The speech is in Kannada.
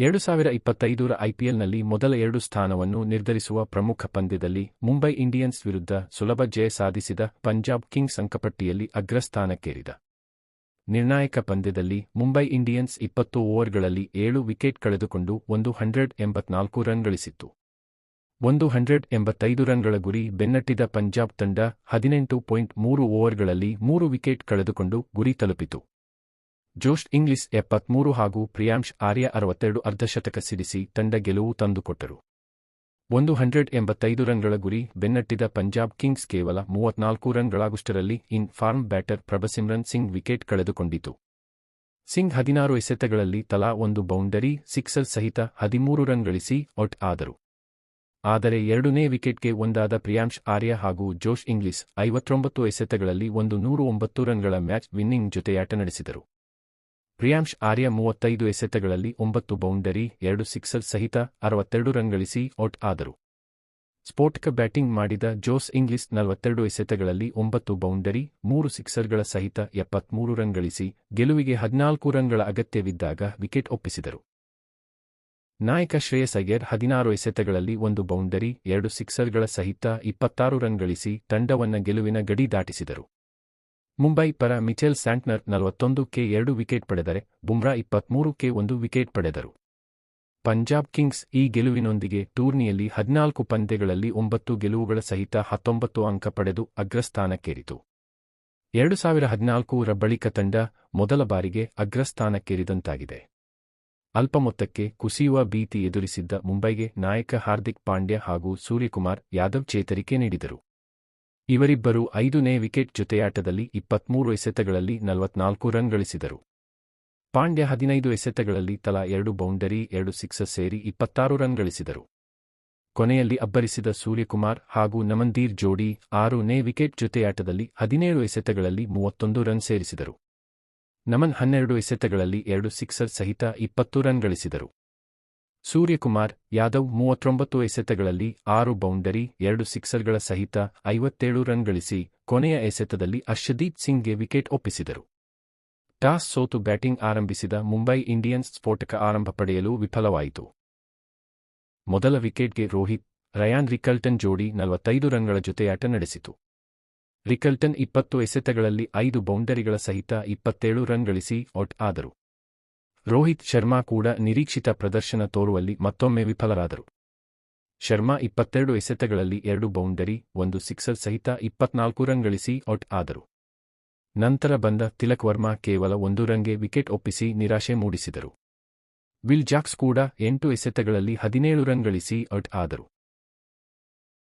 ಎರಡು ಸಾವಿರ ಇಪ್ಪತ್ತೈದರ ಐಪಿಎಲ್ನಲ್ಲಿ ಮೊದಲ ಎರಡು ಸ್ಥಾನವನ್ನು ನಿರ್ಧರಿಸುವ ಪ್ರಮುಖ ಪಂದ್ಯದಲ್ಲಿ ಮುಂಬೈ ಇಂಡಿಯನ್ಸ್ ವಿರುದ್ಧ ಸುಲಭ ಜಯ ಸಾಧಿಸಿದ ಪಂಜಾಬ್ ಕಿಂಗ್ಸ್ ಅಂಕಪಟ್ಟಿಯಲ್ಲಿ ಅಗ್ರಸ್ಥಾನಕ್ಕೇರಿದ. ನಿರ್ಣಾಯಕ ಪಂದ್ಯದಲ್ಲಿ ಮುಂಬೈ ಇಂಡಿಯನ್ಸ್ ಇಪ್ಪತ್ತು ಓವರ್ಗಳಲ್ಲಿ ಏಳು ವಿಕೆಟ್ ಕಳೆದುಕೊಂಡು ಒಂದು ಹಂಡ್ರೆಡ್ ಎಂಬತ್ನಾಲ್ಕು ರನ್ ಗಳಿಸಿತ್ತು. ಒಂದು ಹಂಡ್ರೆಡ್ ಎಂಬತ್ತೈದು ರನ್ಗಳ ಗುರಿ ಬೆನ್ನಟ್ಟಿದ ಪಂಜಾಬ್ ತಂಡ ಹದಿನೆಂಟು ಪಾಯಿಂಟ್ ಮೂರು ಓವರ್ಗಳಲ್ಲಿ ಮೂರು ವಿಕೆಟ್ ಕಳೆದುಕೊಂಡು ಗುರಿ ತಲುಪಿತು. ಜೋಶ್ ಇಂಗ್ಲಿಸ್ ಎಪ್ಪತ್ಮೂರು ಹಾಗೂ ಪ್ರಿಯಾಂಶ್ ಆರ್ಯ ಅರವತ್ತೆರಡು ಅರ್ಧಶತಕ ಸಿಡಿಸಿ ತಂಡ ಗೆಲುವು ತಂದುಕೊಟ್ಟರು. ಒಂದು ಹಂಡ್ರೆಡ್ ಎಂಬತ್ತೈದು ರನ್ಗಳ ಗುರಿ ಬೆನ್ನಟ್ಟಿದ ಪಂಜಾಬ್ ಕಿಂಗ್ಸ್ ಕೇವಲ ಮೂವತ್ನಾಲ್ಕು ರನ್ಗಳಾಗುಷ್ಟರಲ್ಲಿ in form batter Prabhsimran Singh wicket ಕಳೆದುಕೊಂಡಿತು. Singh ಹದಿನಾರು ಎಸೆತಗಳಲ್ಲಿ ತಲಾ ಒಂದು ಬೌಂಡರಿ, ಸಿಕ್ಸರ್ ಸಹಿತ ಹದಿಮೂರು ರನ್ ಗಳಿಸಿ ಔಟ್ ಆದರು. ಆದರೆ ಎರಡನೇ ವಿಕೆಟ್ಗೆ ಒಂದಾದ ಪ್ರಿಯಾಂಶ್ ಆರ್ಯ ಹಾಗೂ ಜೋಶ್ ಇಂಗ್ಲಿಸ್ ಐವತ್ತೊಂಬತ್ತು ಎಸೆತಗಳಲ್ಲಿ ಒಂದು ನೂರು ಒಂಬತ್ತು ರನ್ಗಳ ಮ್ಯಾಚ್ ವಿನ್ನಿಂಗ್ ಜೊತೆಯಾಟ ನಡೆಸಿದರು. ಪ್ರಿಯಾಂಶ್ ಆರ್ಯ ಮೂವತ್ತೈದು ಎಸೆತಗಳಲ್ಲಿ ಒಂಬತ್ತು ಬೌಂಡರಿ, ಎರಡು ಸಿಕ್ಸರ್ ಸಹಿತ ಅರವತ್ತೆರಡು ರನ್ ಗಳಿಸಿ ಔಟ್ ಆದರು. ಸ್ಫೋಟಕ ಬ್ಯಾಟಿಂಗ್ ಮಾಡಿದ ಜೋಸ್ ಇಂಗ್ಲಿಸ್ ನಲವತ್ತೆರಡು ಎಸೆತಗಳಲ್ಲಿ ಒಂಬತ್ತು ಬೌಂಡರಿ, ಮೂರು ಸಿಕ್ಸರ್ಗಳ ಸಹಿತ ಎಪ್ಪತ್ಮೂರು ರನ್ ಗಳಿಸಿ ಗೆಲುವಿಗೆ ಹದಿನಾಲ್ಕು ರನ್ಗಳ ಅಗತ್ಯವಿದ್ದಾಗ ವಿಕೆಟ್ ಒಪ್ಪಿಸಿದರು. ನಾಯಕ ಶ್ರೇಯಸ್ ಅಯ್ಯರ್ ಹದಿನಾರು ಎಸೆತಗಳಲ್ಲಿ ಒಂದು ಬೌಂಡರಿ, ಎರಡು ಸಿಕ್ಸರ್ಗಳ ಸಹಿತ ಇಪ್ಪತ್ತಾರು ರನ್ ಗಳಿಸಿ ತಂಡವನ್ನ ಗೆಲುವಿನ ಗಡಿ ದಾಟಿಸಿದರು. ಮುಂಬೈ ಪರ ಮಿಚೆಲ್ ಸ್ಯಾಂಟ್ನರ್ ನಲವತ್ತೊಂದು ಕೆ ಎರಡು ವಿಕೆಟ್ ಪಡೆದರೆ ಬುಮ್ರಾ ಇಪ್ಪತ್ಮೂರು ಕೆ ಒಂದು ವಿಕೆಟ್ ಪಡೆದರು. ಪಂಜಾಬ್ ಕಿಂಗ್ಸ್ ಈ ಗೆಲುವಿನೊಂದಿಗೆ ಟೂರ್ನಿಯಲ್ಲಿ ಹದಿನಾಲ್ಕು ಪಂದ್ಯಗಳಲ್ಲಿ ಒಂಬತ್ತು ಗೆಲುವುಗಳ ಸಹಿತ ಹತ್ತೊಂಬತ್ತು ಅಂಕ ಪಡೆದು ಅಗ್ರಸ್ಥಾನಕ್ಕೇರಿತು. ಎರಡು ಸಾವಿರ ಹದಿನಾಲ್ಕರ ಬಳಿಕ ತಂಡ ಮೊದಲ ಬಾರಿಗೆ ಅಗ್ರಸ್ಥಾನಕ್ಕೇರಿದಂತಾಗಿದೆ. ಅಲ್ಪ ಮೊತ್ತಕ್ಕೆ ಕುಸಿಯುವ ಭೀತಿ ಎದುರಿಸಿದ್ದ ಮುಂಬೈಗೆ ನಾಯಕ ಹಾರ್ದಿಕ್ ಪಾಂಡ್ಯ ಹಾಗೂ ಸೂರ್ಯಕುಮಾರ್ ಯಾದವ್ ಚೇತರಿಕೆ ನೀಡಿದರು. ಇವರಿಬ್ಬರು ಐದನೇ ವಿಕೆಟ್ ಜೊತೆಯಾಟದಲ್ಲಿ ಇಪ್ಪತ್ಮೂರು ಎಸೆತಗಳಲ್ಲಿ ನಲವತ್ನಾಲ್ಕು ರನ್ ಗಳಿಸಿದರು. ಪಾಂಡ್ಯ ಹದಿನೈದು ಎಸೆತಗಳಲ್ಲಿ ತಲಾ ಎರಡು ಬೌಂಡರಿ, ಎರಡು ಸಿಕ್ಸರ್ ಸೇರಿ ಇಪ್ಪತ್ತಾರು ರನ್ ಗಳಿಸಿದರು. ಕೊನೆಯಲ್ಲಿ ಅಬ್ಬರಿಸಿದ ಸೂರ್ಯಕುಮಾರ್ ಹಾಗೂ ನಮನ್ದೀರ್ ಜೋಡಿ ಆರನೇ ವಿಕೆಟ್ ಜೊತೆಯಾಟದಲ್ಲಿ ಹದಿನೇಳು ಎಸೆತಗಳಲ್ಲಿ ಮೂವತ್ತೊಂದು ರನ್ ಸೇರಿಸಿದರು. ನಮನ್ ಹನ್ನೆರಡು ಎಸೆತಗಳಲ್ಲಿ ಎರಡು ಸಿಕ್ಸರ್ ಸಹಿತ ಇಪ್ಪತ್ತು ರನ್ ಗಳಿಸಿದರು. ಸೂರ್ಯಕುಮಾರ್ ಯಾದವ್ ಮೂವತ್ತೊಂಬತ್ತು ಎಸೆತಗಳಲ್ಲಿ ಆರು ಬೌಂಡರಿ, ಎರಡು ಸಿಕ್ಸರ್ಗಳ ಸಹಿತ ಐವತ್ತೇಳು ರನ್ ಗಳಿಸಿ ಕೊನೆಯ ಎಸೆತದಲ್ಲಿ ಅರ್ಷದೀಪ್ ಸಿಂಗ್ಗೆ ವಿಕೆಟ್ ಒಪ್ಪಿಸಿದರು. ಟಾಸ್ ಸೋತು ಬ್ಯಾಟಿಂಗ್ ಆರಂಭಿಸಿದ ಮುಂಬೈ ಇಂಡಿಯನ್ಸ್ ಸ್ಫೋಟಕ ಆರಂಭ ಪಡೆಯಲು ವಿಫಲವಾಯಿತು. ಮೊದಲ ವಿಕೆಟ್ಗೆ ರೋಹಿತ್, ರಯಾನ್ ರಿಕಲ್ಟನ್ ಜೋಡಿ ನಲವತ್ತೈದು ರನ್ಗಳ ಜೊತೆಯಾಟ ನಡೆಸಿತು. ರಿಕಲ್ಟನ್ ಇಪ್ಪತ್ತು ಎಸೆತಗಳಲ್ಲಿ ಐದು ಬೌಂಡರಿಗಳ ಸಹಿತ ಇಪ್ಪತ್ತೇಳು ರನ್ ಗಳಿಸಿ ಔಟ್ ಆದರು. ರೋಹಿತ್ ಶರ್ಮಾ ಕೂಡ ನಿರೀಕ್ಷಿತ ಪ್ರದರ್ಶನ ತೋರುವಲ್ಲಿ ಮತ್ತೊಮ್ಮೆ ವಿಫಲರಾದರು. ಶರ್ಮಾ ಇಪ್ಪತ್ತೆರಡು ಎಸೆತಗಳಲ್ಲಿ ಎರಡು ಬೌಂಡರಿ, ಒಂದು ಸಿಕ್ಸರ್ ಸಹಿತ ಇಪ್ಪತ್ನಾಲ್ಕು ರನ್ ಗಳಿಸಿ ಔಟ್ ಆದರು. ನಂತರ ಬಂದ ತಿಲಕ್ ವರ್ಮಾ ಕೇವಲ ಒಂದು ರನ್ಗೆ ವಿಕೆಟ್ ಒಪ್ಪಿಸಿ ನಿರಾಶೆ ಮೂಡಿಸಿದರು. ವಿಲ್ ಜಾಕ್ಸ್ ಕೂಡ ಎಂಟು ಎಸೆತಗಳಲ್ಲಿ ಹದಿನೇಳು ರನ್ ಗಳಿಸಿ ಔಟ್ ಆದರು.